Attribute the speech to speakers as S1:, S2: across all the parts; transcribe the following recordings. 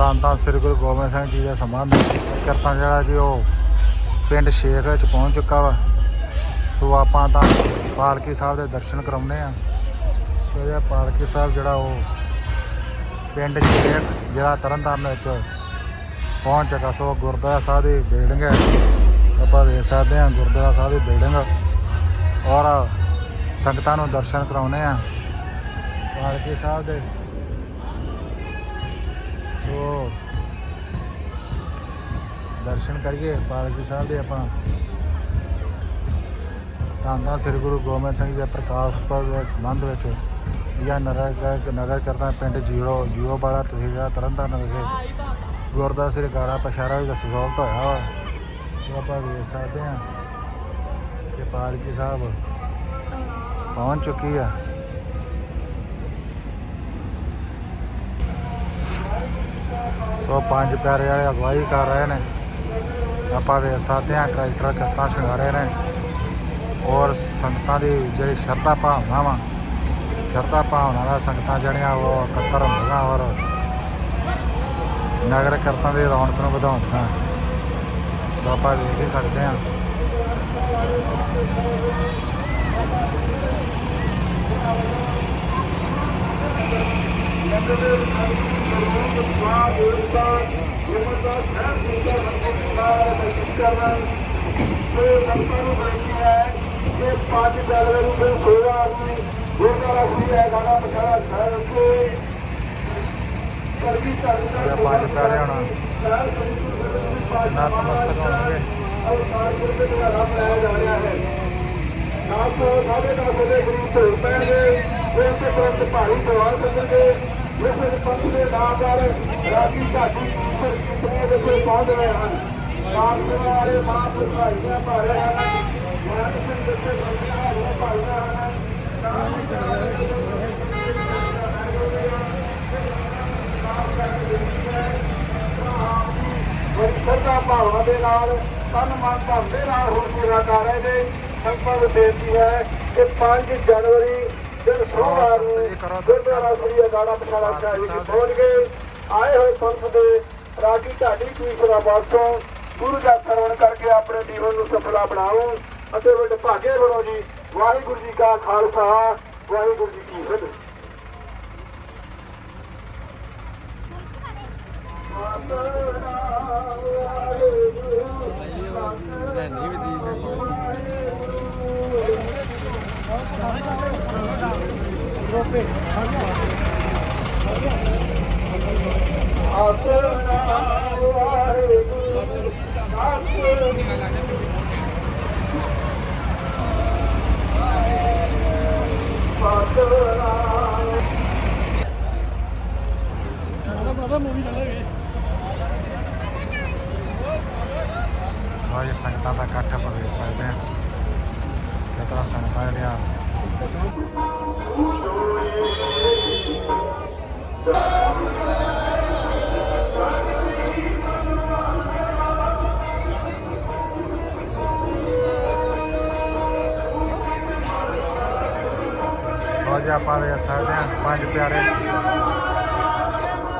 S1: ਤਾਂ ਤਾਂ ਸ੍ਰੀ ਗੁਰੂ ਗੋਬਿੰਦ ਸਿੰਘ ਜੀ ਦੇ ਸੰਬੰਧ ਕੀਰਤਨ ਜਿਹੜਾ ਜੀ ਉਹ ਪਿੰਡ ਸ਼ੇਖ ਵਿੱਚ ਪਹੁੰਚ ਚੁੱਕਾ ਵਾ। ਸੋ ਆਪਾਂ ਤਾਂ ਪਾਲਕੀ ਸਾਹਿਬ ਦੇ ਦਰਸ਼ਨ ਕਰਾਉਨੇ ਆ ਇਹਦਾ ਪਾਲਕੀ ਸਾਹਿਬ ਜਿਹੜਾ ਉਹ ਪਿੰਡ ਸ਼ੇਖ ਜਿਹੜਾ ਤਰਨਤਾਰਨ ਵਿੱਚ ਪਹੁੰਚ ਚੁੱਕਾ। ਸੋ ਗੁਰਦੁਆਰਾ ਸਾਹਿਬ ਦੀ ਬਿਲਡਿੰਗ ਹੈ। ਆਪਾਂ ਵੇਖ ਸਕਦੇ ਹਾਂ ਗੁਰਦੁਆਰਾ ਸਾਹਿਬ ਦੀ ਬਿਲਡਿੰਗ ਔਰ ਸੰਗਤਾਂ ਨੂੰ ਦਰਸ਼ਨ ਕਰਾਉਨੇ ਆ ਪਾਲਕੀ ਸਾਹਿਬ ਦੇ ਦਰਸ਼ਨ ਕਰੀਏ, ਪਾਲਕੀ ਸਾਹਿਬ ਦੇ ਆਪਾਂ। ਤਾਂ ਤਾਂ ਸ੍ਰੀ ਗੁਰੂ ਗੋਬਿੰਦ ਸਿੰਘ ਜੀ ਦੇ ਪ੍ਰਕਾਸ਼ ਪੁਰਬ ਦੇ ਸੰਬੰਧ ਵਿੱਚ। ਜਾਂ ਨਗਰ ਨਗਰ ਕਰਦਾ ਪਿੰਡ ਜੀਰੋ ਜੀਓ ਵਾਲਾ ਤਹਿਸੀਲ ਤਰਨਤਾਰਨ ਵਿਖੇ। ਗੁਰਦੁਆਰਾ ਸ੍ਰੀ ਗਾੜਾ ਪਸ਼ਾਰਾ ਵੀ ਦਾ ਸਜੋਵਤ ਹੋਇਆ ਵਾ। ਉਹ ਆਪਾਂ ਵੇਖ ਸਕਦੇ ਹਾਂ ਕਿ ਪਾਲਕੀ ਸਾਹਿਬ ਪਹੁੰਚ ਚੁੱਕੀ ਆ। ਸੋ ਪੰਜ ਪਿਆਰੇ ਵਾਲੇ ਅਗਵਾਈ ਕਰ ਰਹੇ ਨੇ। ਆਪਾਂ ਵੇਖ ਸਕਦੇ ਹਾਂ ਟਰੈਕਟਰ ਕਿਸ਼ਤਾਂ ਸ਼ਿੰਗਾਰੇ ਨੇ। ਔਰ ਸੰਗਤਾਂ ਦੀ ਜਿਹੜੀ ਸ਼ਰਧਾ ਭਾਵਨਾ ਵਾ ਸ਼ਰਧਾ ਭਾਵਨਾ ਨਾਲ ਸੰਗਤਾਂ ਜਿਹੜੀਆਂ ਉਹ ਇਕੱਤਰ ਹੁੰਦੀਆਂ ਔਰ ਨਗਰ ਕੀਰਤਨ ਦੀ ਰੌਣਕ ਨੂੰ ਵਧਾਉਂਦੀਆਂ। ਸੋ ਆਪਾਂ ਵੇਖ ਹੀ ਸਕਦੇ ਹਾਂ।
S2: ਪੰਜ ਜਨਵਰੀ ਨੂੰ ਸੇਵਾ ਦੀ ਗੁਰਦੁਆਰਾ ਸ੍ਰੀ ਅਗਾੜਾ ਪਛਾੜਾ ਸਾਹਿਬ ਕੇ ਕਰਗੀ
S1: ਇਹ
S2: ਧਰਮ
S1: ਪੰਜ ਪਿਆਰੇ ਹੋਣਾ ਨਤਮਸਤਕ ਹੋਣਗੇ
S2: ਅਵਤਾਰ ਗੁਰਦੇ ਦਾ ਨਾਮ ਲਿਆ ਜਾ ਰਿਹਾ ਹੈ ਨਾਮ ਸੋ ਸਾਡੇ ਦਾ ਤੋਂ ਪੈਣਗੇ ਇਸ ਤੇ ਤੁਰੰਤ ਭਾਰੀ ਦਰਵਾਰ ਸੰਗਣਗੇ ਇਸ ਪੰਥ ਦੇ ਨਾਮਦਾਰ ਰਾਗੀ ਢਾਡੀ ਈਸ਼ਰ ਦੇ ਕੋਲ ਪਹੁੰਚ ਰਹੇ ਹਨ ਨਾਮ ਵਾਲੇ ਮਹਾਂਪੁਰਖ ਭਾਈਆਂ ਭਾਰੇ ਹਨ ਗਿਆਨ ਸਿੰਘ ਦੱਸੇ ਬੰਦਿਆਂ ਨੂੰ ਭਾਈਆਂ ਹਨ ਨਾਮ ਬੜੀ ਸ਼ਰਧਾ ਭਾਵਨਾ ਦੇ ਨਾਲ ਤਨ ਮਨ ਧਨ ਦੇ ਨਾਲ ਹੁਣ ਸੇਵਾ ਕਰ ਰਹੇ ਨੇ ਸੰਗਤਾਂ ਬੇਨਤੀ ਹੈ ਕਿ 5 ਜਨਵਰੀ ਦਿਨ ਸੋਮਵਾਰ ਨੂੰ ਗੁਰਦੁਆਰਾ ਸ੍ਰੀ ਅਗਾੜਾ ਪਛਾੜਾ ਸਾਹਿਬ ਵਿੱਚ ਪਹੁੰਚ ਗਏ ਆਏ ਹੋਏ ਪੰਥ ਦੇ ਰਾਗੀ ਢਾਡੀ ਤੀਸਰਾ ਪਾਸੋਂ ਗੁਰੂ ਦਾ ਸਰਵਣ ਕਰਕੇ ਆਪਣੇ ਜੀਵਨ ਨੂੰ ਸਫਲਾ ਬਣਾਓ ਅਤੇ ਵੱਡੇ ਭਾਗੇ ਬਣੋ ਜੀ। ਵਾਹਿਗੁਰੂ ਜੀ ਕਾ ਖਾਲਸਾ, ਵਾਹਿਗੁਰੂ ਜੀ ਕੀ ਫਤਿਹ।
S1: ਸਾਰੀ ਸੰਗਤਾਂ ਦਾ ਇਕੱਠ ਆਪਾਂ ਵੇਖ ਸਕਦੇ ਹਾਂ ਕਿਤਨਾ ਸੰਗਤਾਂ ਜਿਹੜੀਆਂ ਸੋ ਜੀ ਆਪਾਂ ਵੇਖ ਸਕਦੇ ਹਾਂ ਪੰਜ ਪਿਆਰੇ।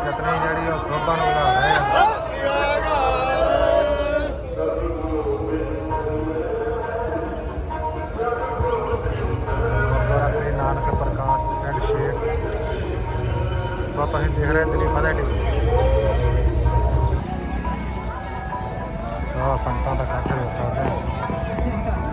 S1: ਕਿਤਨੀ ਜਿਹੜੀ ਉਹ ਸੋਭਾ ਨੂੰ ਵਧਾ ਰਹੇ ਆ। ਗੁਰਦੁਆਰਾ ਸ੍ਰੀ ਨਾਨਕ ਪ੍ਰਕਾਸ਼ ਪਿੰਡ ਸ਼ੇਖ ਸੋ ਤੁਸੀਂ ਦੇਖ ਰਹੇ ਦਿੱਲੀ ਫਤਿਹ ਟੀ ਸੋ ਸੰਗਤਾਂ ਦਾ ਕੱਟ ਵੇਖ ਸਕਦੇ ਹੋ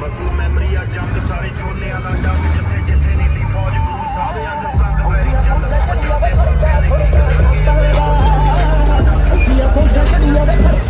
S3: ਮਸੂਰ
S1: ਮੈਮਰੀ ਆ ਜੰਗ ਸਾਰੇ ਛੋਲਿਆਂ ਦਾ ਡੰਗ ਜਿੱਥੇ ਜਿੱਥੇ
S2: ਨੀਲੀ
S1: ਫੌਜ ਗੁਰੂ ਸਾਹਿਬ ਅੰਦਰ ਸੰਗ ਵੈਰੀ ਚੱਲ ਬੱਚੇ ਦੇ ਪੱਕੇ ਦੇ ਕੀ ਕਰਨਗੇ